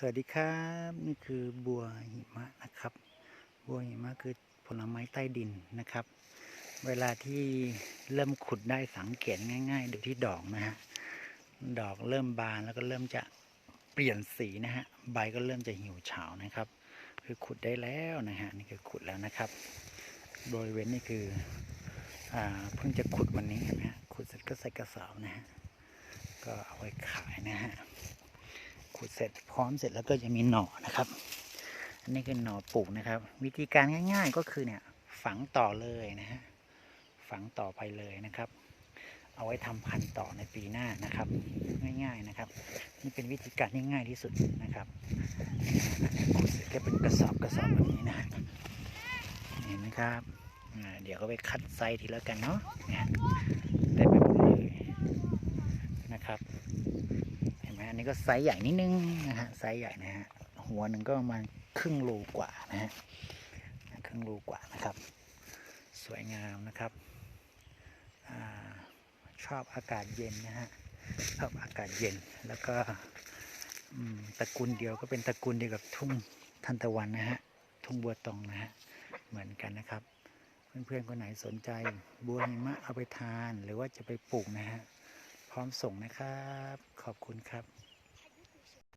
สวัสดีครับนี่คือบัวหิมะนะครับ บัวหิมะคือผลไม้ใต้ดินนะครับ เวลาที่เริ่มขุดได้สังเกตง่าย ๆ ดูที่ดอกนะฮะดอกเริ่มบานแล้วก็เริ่มจะเปลี่ยนสีนะฮะใบก็เริ่มจะหี่ยวเฉานะครับ คือขุดได้แล้วนะฮะนี่คือขุดแล้วนะครับบริเวณนี่คืออ่าเพิ่งจะขุดวันนี้นะฮะขุดเสร็จก็ใส่กระสอบนะฮะก็เอาไว้ขายนะฮะ ขุดเสร็จพร้อมเสร็จแล้วก็จะมีหน่อนะครับ อันนี้คือหน่อปลูกนะครับ วิธีการง่าย ๆก็คือเนี่ยฝังต่อเลยนะฮะฝังต่อไปเลยนะครับ เอาไว้ทำพันธุ์ต่อในปีหน้านะครับ ง่าย ๆนะครับ นี่เป็นวิธีการที่ง่ายที่สุดนะครับขุดเสร็จก็เป็นกระสอบกระสอบแบบนี้นะเห็นไหมครับเดี๋ยวก็ไปคัดไซส์ทีแล้วกันเนาะเนี่ยได้ไปหมดเลยนะครับ ไหมอันนี้ก็ไซส์ใหญ่นิดนึงนะฮะไซส์ใหญ่นะฮะหัวหนึ่งก็ประมาณครึ่งโลกว่านะฮะครึ่งโลกว่านะครับ สวยงามนะครับอชอบอากาศเย็นนะฮะชอบอากาศเย็นแล้วก็ตระกูลเดียวก็เป็นตระกูลเดียวกับทุ่งทันตะวันนะฮะทุ่งบัวตองนะฮะเหมือนกันนะครับ เพื่อนๆคนไหนสนใจบัวหิมะเอาไปทานหรือว่าจะไปปลูกนะฮะ พร้อมส่งนะครับ ขอบคุณครับ